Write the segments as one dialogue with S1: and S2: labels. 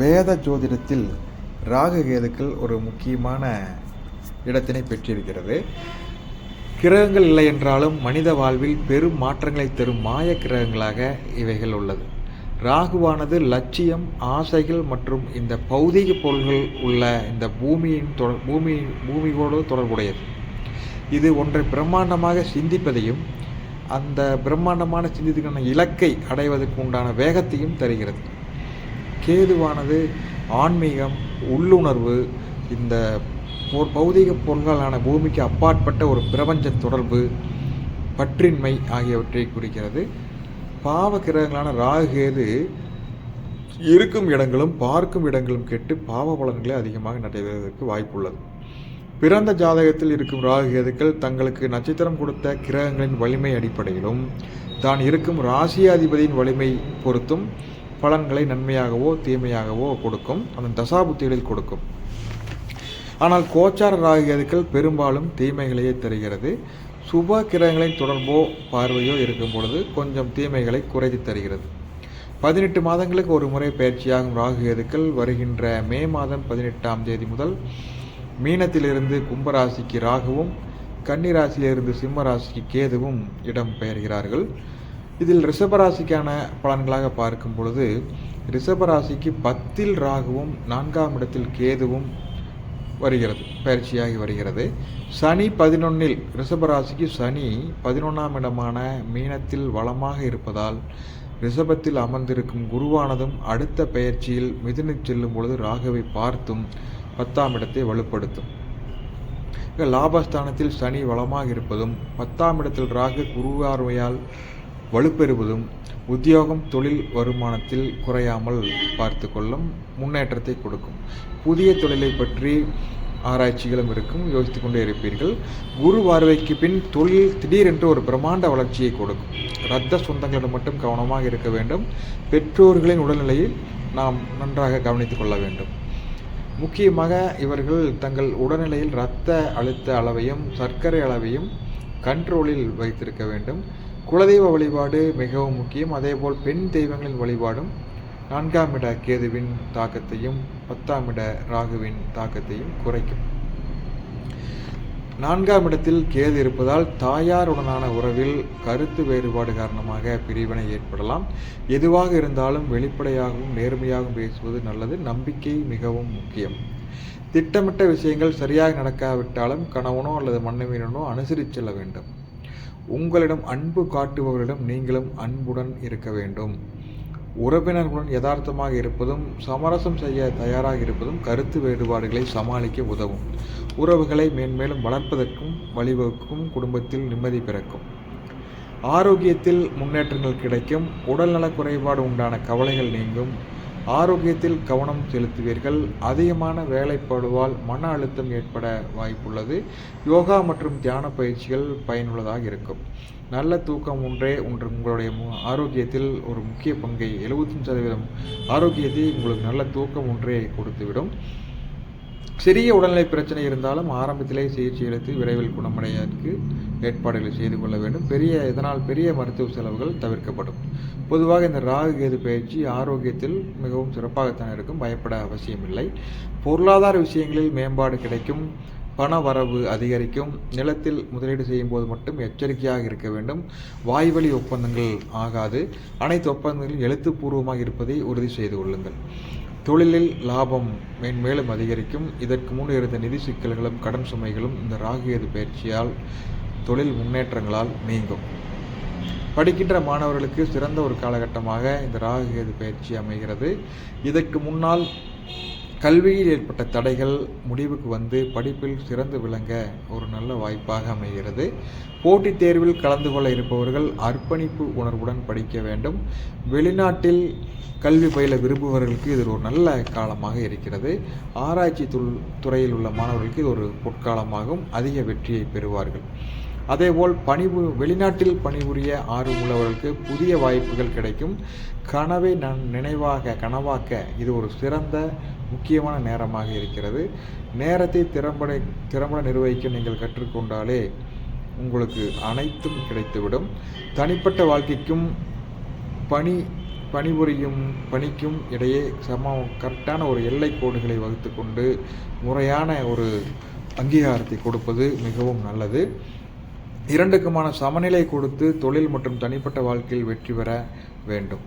S1: வேத ஜோதிடத்தில் ராககேதுக்கள் ஒரு முக்கியமான இடத்தினை பெற்றிருக்கிறது. கிரகங்கள் இல்லை என்றாலும் மனித வாழ்வில் பெரும் மாற்றங்களை தரும் மாய கிரகங்களாக இவைகள் உள்ளது. ராகுவானது லட்சியம் ஆசைகள் மற்றும் இந்த பௌதீக பொருள்கள் உள்ள இந்த பூமியின் தொடர் பூமி பூமியோடு தொடர்புடையது. இது ஒன்றை பிரம்மாண்டமாக சிந்திப்பதையும் அந்த பிரம்மாண்டமான சிந்தித்துக்கான இலக்கை அடைவதற்கு உண்டான வேகத்தையும் தருகிறது. கேதுவானது ஆன்மீகம் உள்ளுணர்வு இந்த பொ- பௌதீக பொருள்களான பூமிக்கு அப்பாற்பட்ட ஒரு பிரபஞ்ச தொடர்பு பற்றின்மை ஆகியவற்றை குறிக்கிறது. பாவ கிரகங்களான ராகு கேது இருக்கும் இடங்களும் பார்க்கும் இடங்களும் கெட்டு பாவ பலன்களை அதிகமாக நடைபெறுவதற்கு வாய்ப்புள்ளது. பிறந்த ஜாதகத்தில் இருக்கும் ராகுகேதுக்கள் தங்களுக்கு நட்சத்திரம் கொடுத்த கிரகங்களின் வலிமை அடிப்படையிலும் தான் இருக்கும் ராசியாதிபதியின் வலிமை பொறுத்தும் பலன்களை நன்மையாகவோ தீமையாகவோ கொடுக்கும். அதன் தசாபுத்திகளில் கொடுக்கும். ஆனால் கோச்சார ராகு பெரும்பாலும் தீமைகளையே தருகிறது. சுப கிரகங்களின் தொடர்போ பார்வையோ இருக்கும் பொழுது கொஞ்சம் தீமைகளை குறைத்து தருகிறது. பதினெட்டு மாதங்களுக்கு ஒரு முறை பயிற்சியாகும் ராகு எதுக்கள் வருகின்ற மே மாதம் பதினெட்டாம் தேதி முதல் மீனத்திலிருந்து கும்பராசிக்கு ராகுவும் கன்னிராசியிலிருந்து சிம்ம ராசிக்கு கேதுவும் இடம் பெயர்கிறார்கள். இதில் ரிஷபராசிக்கான பலன்களாக பார்க்கும் பொழுது ரிஷபராசிக்கு பத்தில் ராகுவும் நான்காம் இடத்தில் கேதுவும் வருகிறது பயிற்சியாகி வருகிறது. சனி பதினொன்னில் ரிஷபராசிக்கு சனி பதினொன்றாம் இடமான மீனத்தில் வளமாக இருப்பதால் ரிஷபத்தில் அமர்ந்திருக்கும் குருவானதும் அடுத்த பயிற்சியில் மிதுனை செல்லும் பொழுது ராகுவை பார்த்தும் பத்தாம் இடத்தை வலுப்படுத்தும். லாபஸ்தானத்தில் சனி வளமாக இருப்பதும் பத்தாம் இடத்தில் ராகு குருவார்வையால் வலுப்பெறுவதும் உத்தியோகம் தொழில் வருமானத்தில் குறையாமல் பார்த்து கொள்ளும் முன்னேற்றத்தை கொடுக்கும். புதிய தொழிலை பற்றி ஆராய்ச்சிகளும் இருக்கும். யோசித்து கொண்டே இருப்பீர்கள். குரு பார்வைக்கு பின் தொழில் திடீரென்று ஒரு பிரம்மாண்ட வளர்ச்சியை கொடுக்கும். இரத்த சொந்தங்களிடம் மட்டும் கவனமாக இருக்க வேண்டும். பெற்றோர்களின் உடல்நிலையில் நாம் நன்றாக கவனித்துக் கொள்ள வேண்டும். முக்கியமாக இவர்கள் தங்கள் உடல்நிலையில் இரத்த அழுத்த அளவையும் சர்க்கரை அளவையும் கண்ட்ரோலில் வைத்திருக்க வேண்டும். குலதெய்வ வழிபாடு மிகவும் முக்கியம். அதேபோல் பெண் தெய்வங்களின் வழிபாடும் நான்காம் இட கேதுவின் தாக்கத்தையும் பத்தாம் இட ராகுவின் தாக்கத்தையும் குறைக்கும். நான்காம் இடத்தில் கேது இருப்பதால் தாயாருடனான உறவில் கருத்து வேறுபாடு காரணமாக பிரிவினை ஏற்படலாம். எதுவாக இருந்தாலும் வெளிப்படையாகவும் நேர்மையாகவும் பேசுவது நல்லது. நம்பிக்கை மிகவும் முக்கியம். திட்டமிட்ட விஷயங்கள் சரியாக நடக்காவிட்டாலும் கணவனோ அல்லது மனைவியினோ அனுசரித்து செல்ல வேண்டும். உங்களிடம் அன்பு காட்டுபவரிடம் நீங்களும் அன்புடன் இருக்க வேண்டும். உறவினர்களுடன் யதார்த்தமாக இருப்பதும் சமரசம் செய்ய தயாராக இருப்பதும் கருத்து வேறுபாடுகளை சமாளிக்க உதவும். உறவுகளை மேன்மேலும் வளர்ப்பதற்கும் வழிவகுக்கும் குடும்பத்தில் நிம்மதி பிறக்கும். ஆரோக்கியத்தில் முன்னேற்றங்கள் கிடைக்கும். உடல்நலக் குறைபாடு உண்டான கவலைகள் நீங்கும். ஆரோக்கியத்தில் கவனம் செலுத்துவீர்கள். அதிகமான வேலைப்படுவால் மன அழுத்தம் ஏற்பட வாய்ப்புள்ளது. யோகா மற்றும் தியான பயிற்சிகள் பயனுள்ளதாக இருக்கும். நல்ல தூக்கம் ஒன்றே ஒன்று உங்களுடைய மு- ஆரோக்கியத்தில் ஒரு முக்கிய பங்கை. எழுபத்தஞ்சு சதவீதம் ஆரோக்கியத்தை உங்களுக்கு நல்ல தூக்கம் ஒன்றே கொடுத்துவிடும். சிறிய உடல்நிலை பிரச்சனை இருந்தாலும் ஆரம்பத்திலே சிகிச்சை எடுத்து விரைவில் குணமடைவதற்கு ஏற்பாடுகளை செய்து கொள்ள வேண்டும். பெரிய இதனால் பெரிய மருத்துவ செலவுகள் தவிர்க்கப்படும். பொதுவாக இந்த ராகு கேது பயிற்சி ஆரோக்கியத்தில் மிகவும் சிறப்பாகத்தான் இருக்கும். பயப்பட அவசியமில்லை. பொருளாதார விஷயங்களில் மேம்பாடு கிடைக்கும். பண வரவு அதிகரிக்கும். நிலத்தில் முதலீடு செய்யும் போது மட்டும் எச்சரிக்கையாக இருக்க வேண்டும். வாய்வழி ஒப்பந்தங்கள் ஆகாது. அனைத்து ஒப்பந்தங்களும் எழுத்துப்பூர்வமாக இருப்பதை உறுதி செய்து கொள்ளுங்கள். தொழிலில் லாபம் மேன்மேலும் அதிகரிக்கும். இதற்கு முன் இருந்த நிதி சிக்கல்களும் கடன் சுமைகளும் இந்த ராகுகேது பயிற்சியால் தொழில் முன்னேற்றங்களால் நீங்கும். படிக்கின்ற மாணவர்களுக்கு சிறந்த ஒரு காலகட்டமாக இந்த ராகுகேது பயிற்சி அமைகிறது. இதற்கு முன்னால் கல்வியில் ஏற்பட்ட தடைகள் முடிவுக்கு வந்து படிப்பில் சிறந்து விளங்க ஒரு நல்ல வாய்ப்பாக அமைகிறது. போட்டித் தேர்வில் கலந்து கொள்ள இருப்பவர்கள் அர்ப்பணிப்பு உணர்வுடன் படிக்க வேண்டும். வெளிநாட்டில் கல்வி பயில விரும்புபவர்களுக்கு இது ஒரு நல்ல காலமாக இருக்கிறது. ஆராய்ச்சி துறையில் உள்ள மாணவர்களுக்கு இது ஒரு பொற்காலமாகும். அதிக வெற்றியை பெறுவார்கள். அதேபோல் பணிபு வெளிநாட்டில் பணிபுரிய ஆர்வம் உள்ளவர்களுக்கு புதிய வாய்ப்புகள் கிடைக்கும். கனவை நன் நினைவாக கனவாக்க இது ஒரு சிறந்த முக்கியமான நேரமாக இருக்கிறது. நேரத்தை திறம்பட திறம்பட நிர்வகிக்க நீங்கள் கற்றுக்கொண்டாலே உங்களுக்கு அனைத்தும் கிடைத்துவிடும். தனிப்பட்ட வாழ்க்கைக்கும் பணி பணிபுரியும் பணிக்கும் இடையே சம கரெக்டான ஒரு எல்லை கோடுகளை வகுத்து கொண்டு முறையான ஒரு அங்கீகாரத்தை கொடுப்பது மிகவும் நல்லது. இரண்டுக்குமான சமநிலை கொடுத்து தொழில் மற்றும் தனிப்பட்ட வாழ்க்கையில் வெற்றி பெற வேண்டும்.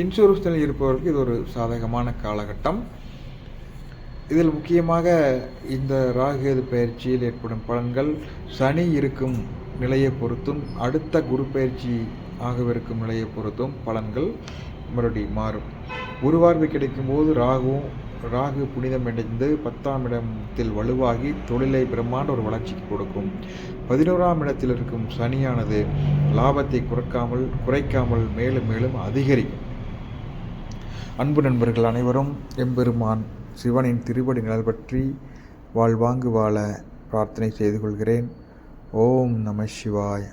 S1: இன்சூரன்ஸில் இருப்பவருக்கு இது ஒரு சாதகமான காலகட்டம். இதில் முக்கியமாக இந்த ராகுகேது பயிற்சியில் ஏற்படும் பலன்கள் சனி இருக்கும் நிலையை பொறுத்தும் அடுத்த குரு பயிற்சி ஆகவிருக்கும் நிலையை பொறுத்தும் பலன்கள் மறுபடி மாறும். குருவார்வை கிடைக்கும்போது ராகுவும் ராகு புனிதம் அடைந்து பத்தாம் இடத்தில் வலுவாகி தொழிலை பிரம்மாண்ட ஒரு வளர்ச்சிக்கு கொடுக்கும். பதினோராம் இடத்தில் இருக்கும் சனியானது லாபத்தை குறைக்காமல் குறைக்காமல் மேலும் மேலும் அதிகரிக்கும். அன்பு நண்பர்கள் அனைவரும் எம்பெருமான் சிவனின் திருப்படி நிழல் பற்றி வாழ்வாங்கு வாழ பிரார்த்தனை செய்து கொள்கிறேன். ஓம் நம சிவாய்.